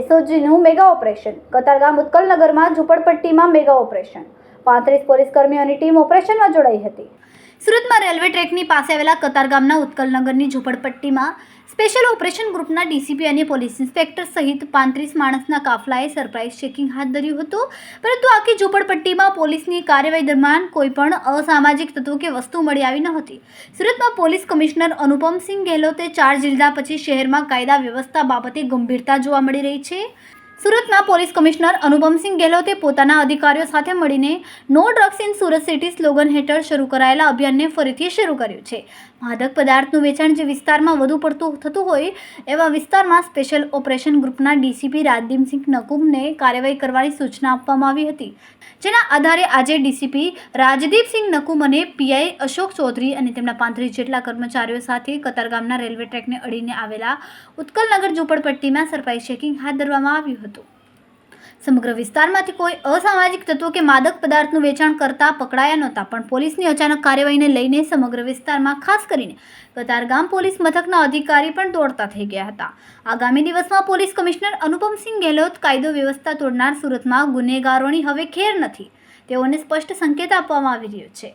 એસઓજીનું mega operation Katargam ઉત્કલનગરમાં ઝૂંપડપટ્ટીમાં mega operation પાંત્રીસ પોલીસ કર્મીઓની ટીમ ઓપરેશનમાં જોડાઈ હતી. સુરતમાં રેલવે ટ્રેકની પાસે આવેલા કતારગામના ઉત્કલનગરની ઝૂંપડપટ્ટીમાં સ્પેશિયલ ઓપરેશન ગ્રુપના ડીસીપી અને પોલીસ ઇન્સ્પેક્ટર સહિત પાંત્રીસ માણસના કાફલાએ સરપ્રાઇઝ ચેકિંગ હાથ ધર્યું હતું. પરંતુ આખી ઝૂંપડપટ્ટીમાં પોલીસની કાર્યવાહી દરમિયાન કોઈ પણ અસામાજિક તત્વો કે વસ્તુ મળી આવી ન હતી. સુરતમાં પોલીસ કમિશનર અનુપમસિંહ ગેહલોતે ચાર્જ લીધા પછી શહેરમાં કાયદા વ્યવસ્થા બાબતે ગંભીરતા જોવા મળી રહી છે. સુરતના પોલીસ કમિશનર અનુપમસિંહ ગેહલોતે પોતાના અધિકારીઓ સાથે મળીને no drugs in Surat city slogan હેઠળ શરૂ કરાયેલા અભિયાનને ફરીથી શરૂ કર્યું છે. માદક પદાર્થનું વેચાણ જે વિસ્તારમાં વધુ પડતું થતું હોય, એવા વિસ્તારમાં સ્પેશિયલ ઓપરેશન ગ્રુપના ડીસીપી રાજદીપસિંહ નકુમને કાર્યવાહી કરવાની સૂચના આપવામાં આવી હતી. જેના આધારે આજે ડીસીપી રાજદીપસિંહ નકુમ અને પીઆઈ અશોક ચૌધરી અને તેમના પાંત્રીસ જેટલા કર્મચારીઓ સાથે કતારગામના રેલવે ટ્રેકને અડીને આવેલા ઉત્કલનગર ઝૂંપડપટ્ટીમાં સરપાઈ ચેકિંગ હાથ ધરવામાં આવ્યું હતું. સમગ્ર વિસ્તારમાંથી કોઈ અસામાજિક તત્વો કે માદક પદાર્થનું વેચાણ કરતા પકડાયા નહોતા, પણ પોલીસની અચાનક કાર્યવાહીને લઈને સમગ્ર વિસ્તારમાં ખાસ કરીને કતારગામ પોલીસ મથકના અધિકારી પણ દોડતા થઈ ગયા હતા. આગામી દિવસમાં પોલીસ કમિશનર અનુપમસિંહ ગેહલોત કાયદો વ્યવસ્થા તોડનાર સુરતમાં ગુનેગારોની હવે ખેર નથી. તેઓને સ્પષ્ટ સંકેત આપવામાં આવી રહ્યો છે.